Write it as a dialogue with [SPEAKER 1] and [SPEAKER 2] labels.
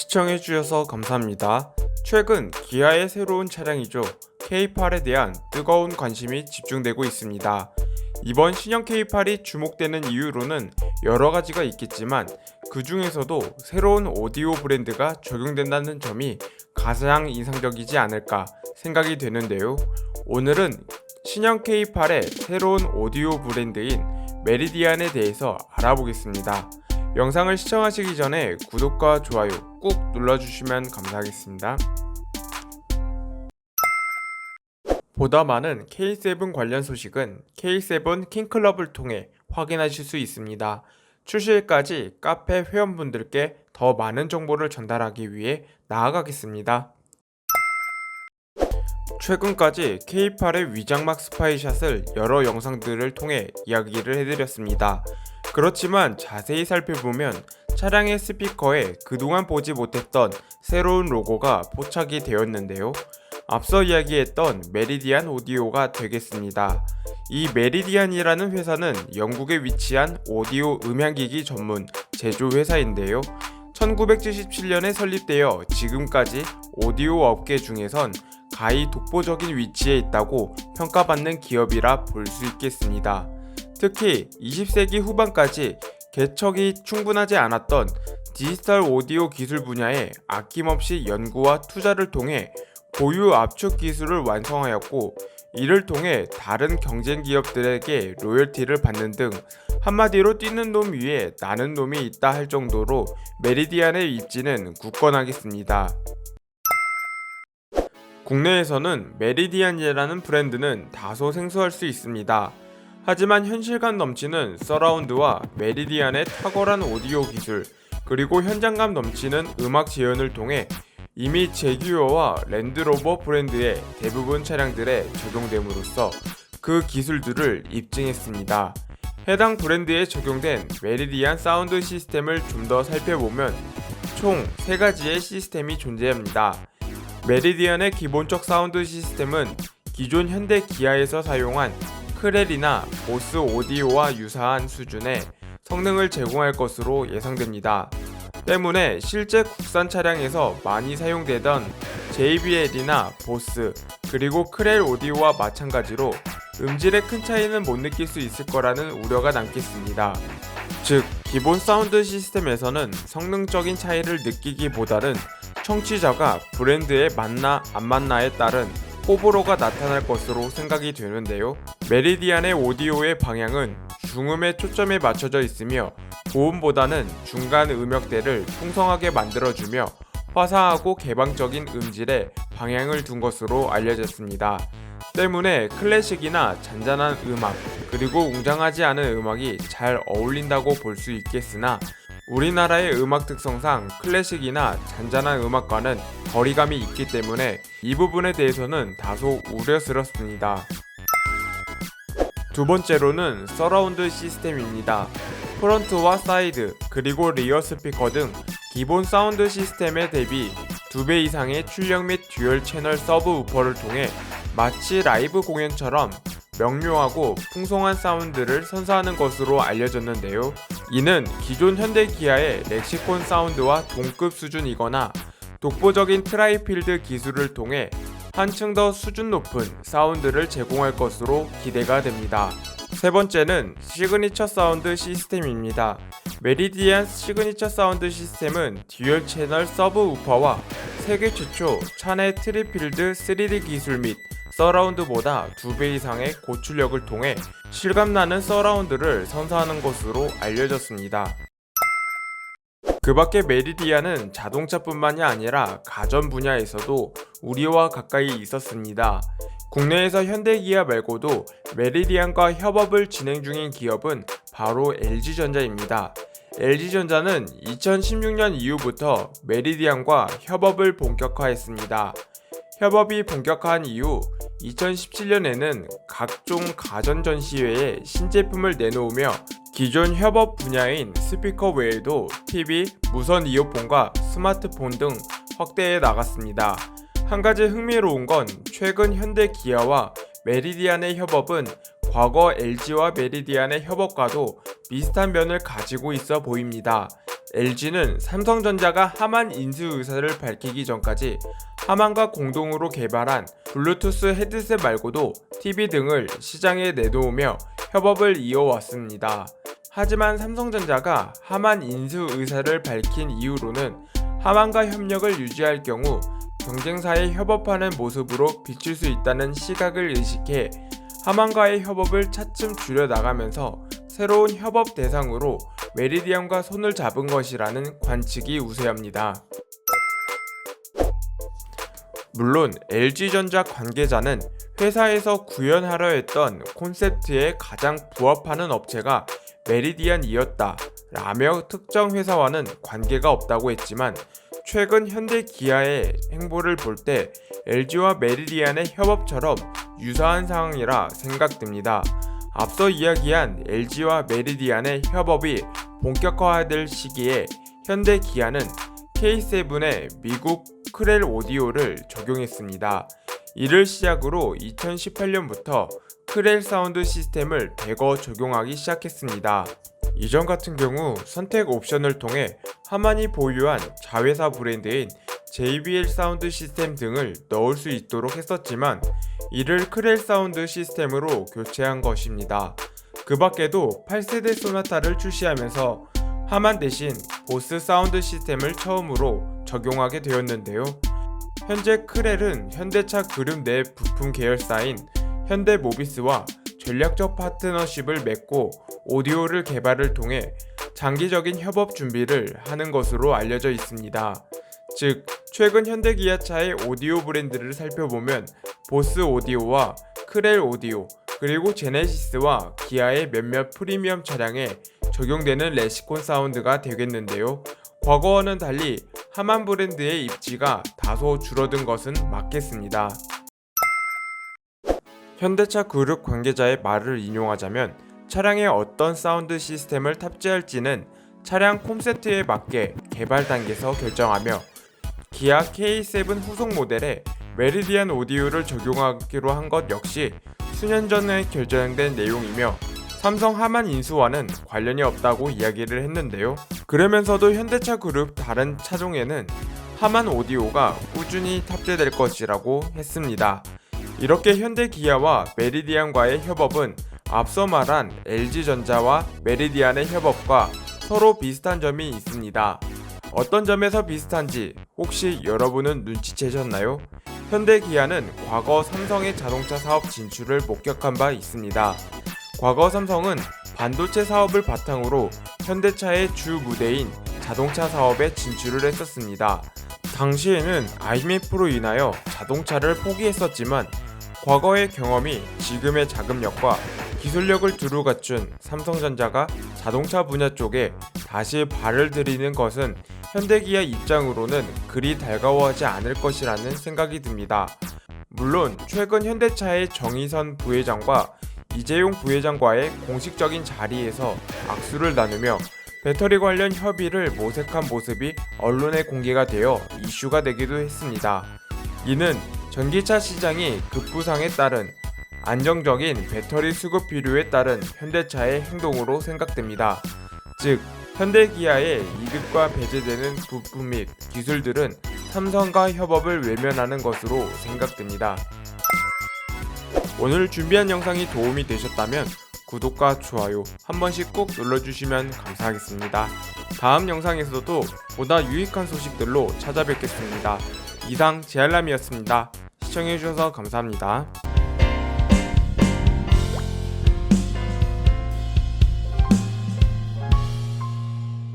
[SPEAKER 1] 시청해주셔서 감사합니다. 최근 기아의 새로운 차량이죠. K8에 대한 뜨거운 관심이 집중되고 있습니다. 이번 신형 K8이 주목되는 이유로는 여러 가지가 있겠지만 그 중에서도 새로운 오디오 브랜드가 적용된다는 점이 가장 인상적이지 않을까 생각이 되는데요. 오늘은 신형 K8의 새로운 오디오 브랜드인 메리디안에 대해서 알아보겠습니다. 영상을 시청하시기 전에 구독과 좋아요 꾹 눌러주시면 감사하겠습니다. 보다 많은 K7 관련 소식은 K7 킹클럽을 통해 확인하실 수 있습니다. 출시일까지 카페 회원분들께 더 많은 정보를 전달하기 위해 나아가겠습니다. 최근까지 K8의 위장막 스파이샷을 여러 영상들을 통해 이야기를 해드렸습니다. 그렇지만 자세히 살펴보면 차량의 스피커에 그동안 보지 못했던 새로운 로고가 포착이 되었는데요. 앞서 이야기했던 메리디안 오디오가 되겠습니다. 이 메리디안이라는 회사는 영국에 위치한 오디오 음향기기 전문 제조 회사인데요. 1977년에 설립되어 지금까지 오디오 업계 중에선 가히 독보적인 위치에 있다고 평가받는 기업이라 볼 수 있겠습니다. 특히 20세기 후반까지 개척이 충분하지 않았던 디지털 오디오 기술 분야에 아낌없이 연구와 투자를 통해 고유 압축 기술을 완성하였고 이를 통해 다른 경쟁 기업들에게 로열티를 받는 등 한마디로 뛰는 놈 위에 나는 놈이 있다 할 정도로 메리디안의 입지는 굳건하겠습니다. 국내에서는 메리디안이라는 브랜드는 다소 생소할 수 있습니다. 하지만 현실감 넘치는 서라운드와 메리디안의 탁월한 오디오 기술, 그리고 현장감 넘치는 음악 재현을 통해 이미 제규어와 랜드로버 브랜드의 대부분 차량들에 적용됨으로써 그 기술들을 입증했습니다. 해당 브랜드에 적용된 메리디안 사운드 시스템을 좀 더 살펴보면 총 3가지의 시스템이 존재합니다. 메리디안의 기본적 사운드 시스템은 기존 현대 기아에서 사용한 크렐이나 보스 오디오와 유사한 수준의 성능을 제공할 것으로 예상됩니다. 때문에 실제 국산 차량에서 많이 사용되던 JBL이나 보스 그리고 크렐 오디오와 마찬가지로 음질의 큰 차이는 못 느낄 수 있을 거라는 우려가 남겠습니다. 즉, 기본 사운드 시스템에서는 성능적인 차이를 느끼기보다는 청취자가 브랜드에 맞나 안 맞나에 따른 호불호가 나타날 것으로 생각이 되는데요. 메리디안의 오디오의 방향은 중음에 초점에 맞춰져 있으며 고음보다는 중간 음역대를 풍성하게 만들어주며 화사하고 개방적인 음질에 방향을 둔 것으로 알려졌습니다. 때문에 클래식이나 잔잔한 음악, 그리고 웅장하지 않은 음악이 잘 어울린다고 볼 수 있겠으나 우리나라의 음악 특성상 클래식이나 잔잔한 음악과는 거리감이 있기 때문에 이 부분에 대해서는 다소 우려스럽습니다. 두 번째로는 서라운드 시스템입니다. 프런트와 사이드, 그리고 리어 스피커 등 기본 사운드 시스템에 대비 2배 이상의 출력 및 듀얼 채널 서브 우퍼를 통해 마치 라이브 공연처럼 명료하고 풍성한 사운드를 선사하는 것으로 알려졌는데요. 이는 기존 현대 기아의 렉시콘 사운드와 동급 수준이거나 독보적인 트라이필드 기술을 통해 한층 더 수준 높은 사운드를 제공할 것으로 기대가 됩니다. 세 번째는 시그니처 사운드 시스템입니다. 메리디안 시그니처 사운드 시스템은 듀얼 채널 서브 우퍼와 세계 최초 차내 트리필드 3D 기술 및 서라운드보다 2배 이상의 고출력을 통해 실감나는 서라운드를 선사하는 것으로 알려졌습니다. 그 밖에 메리디안은 자동차뿐만이 아니라 가전 분야에서도 우리와 가까이 있었습니다. 국내에서 현대기아 말고도 메리디안과 협업을 진행 중인 기업은 바로 LG전자입니다. LG전자는 2016년 이후부터 메리디안과 협업을 본격화했습니다. 협업이 본격화한 이후 2017년에는 각종 가전 전시회에 신제품을 내놓으며 기존 협업 분야인 스피커 외에도 TV, 무선 이어폰과 스마트폰 등 확대해 나갔습니다. 한 가지 흥미로운 건 최근 현대 기아와 메리디안의 협업은 과거 LG와 메리디안의 협업과도 비슷한 면을 가지고 있어 보입니다. LG는 삼성전자가 하만 인수 의사를 밝히기 전까지 하만과 공동으로 개발한 블루투스 헤드셋 말고도 TV 등을 시장에 내놓으며 협업을 이어왔습니다. 하지만 삼성전자가 하만 인수 의사를 밝힌 이후로는 하만과 협력을 유지할 경우 경쟁사에 협업하는 모습으로 비칠 수 있다는 시각을 의식해 하만과의 협업을 차츰 줄여나가면서 새로운 협업 대상으로 메리디안과 손을 잡은 것이라는 관측이 우세합니다. 물론 LG전자 관계자는 회사에서 구현하려 했던 콘셉트에 가장 부합하는 업체가 메리디안이었다 라며 특정 회사와는 관계가 없다고 했지만 최근 현대 기아의 행보를 볼 때 LG와 메리디안의 협업처럼 유사한 상황이라 생각됩니다. 앞서 이야기한 LG와 메리디안의 협업이 본격화될 시기에 현대 기아는 K7의 미국 크렐 오디오를 적용했습니다. 이를 시작으로 2018년부터 크렐 사운드 시스템을 대거 적용하기 시작했습니다. 이전 같은 경우 선택 옵션을 통해 하만이 보유한 자회사 브랜드인 JBL 사운드 시스템 등을 넣을 수 있도록 했었지만 이를 크렐 사운드 시스템으로 교체한 것입니다. 그 밖에도 8세대 소나타를 출시하면서 하만 대신 보스 사운드 시스템을 처음으로 적용하게 되었는데요. 현재 크렐은 현대차 그룹 내 부품 계열사인 현대모비스와 전략적 파트너십을 맺고 오디오를 개발을 통해 장기적인 협업 준비를 하는 것으로 알려져 있습니다. 즉, 최근 현대기아차의 오디오 브랜드를 살펴보면 보스 오디오와 크렐 오디오, 그리고 제네시스와 기아의 몇몇 프리미엄 차량에 적용되는 레시콘 사운드가 되겠는데요. 과거와는 달리 하만 브랜드의 입지가 다소 줄어든 것은 맞겠습니다. 현대차 그룹 관계자의 말을 인용하자면 차량에 어떤 사운드 시스템을 탑재할지는 차량 콘셉트에 맞게 개발 단계에서 결정하며 기아 K7 후속 모델에 메리디안 오디오를 적용하기로 한 것 역시 수년 전에 결정된 내용이며 삼성 하만 인수와는 관련이 없다고 이야기를 했는데요. 그러면서도 현대차 그룹 다른 차종에는 하만 오디오가 꾸준히 탑재될 것이라고 했습니다. 이렇게 현대 기아와 메리디안과의 협업은 앞서 말한 LG전자와 메리디안의 협업과 서로 비슷한 점이 있습니다. 어떤 점에서 비슷한지 혹시 여러분은 눈치채셨나요? 현대 기아는 과거 삼성의 자동차 사업 진출을 목격한 바 있습니다. 과거 삼성은 반도체 사업을 바탕으로 현대차의 주 무대인 자동차 사업에 진출을 했었습니다. 당시에는 IMF로 인하여 자동차를 포기했었지만 과거의 경험이 지금의 자금력과 기술력을 두루 갖춘 삼성전자가 자동차 분야 쪽에 다시 발을 들이는 것은 현대기아 입장으로는 그리 달가워하지 않을 것이라는 생각이 듭니다. 물론 최근 현대차의 정의선 부회장과 이재용 부회장과의 공식적인 자리에서 악수를 나누며 배터리 관련 협의를 모색한 모습이 언론에 공개가 되어 이슈가 되기도 했습니다. 이는 전기차 시장이 급부상에 따른 안정적인 배터리 수급 비료에 따른 현대차의 행동으로 생각됩니다. 즉, 현대기아의 이득과 배제되는 부품 및 기술들은 삼성과 협업을 외면하는 것으로 생각됩니다. 오늘 준비한 영상이 도움이 되셨다면 구독과 좋아요 한 번씩 꼭 눌러주시면 감사하겠습니다. 다음 영상에서도 보다 유익한 소식들로 찾아뵙겠습니다. 이상 제알람이었습니다. 시청해주셔서 감사합니다.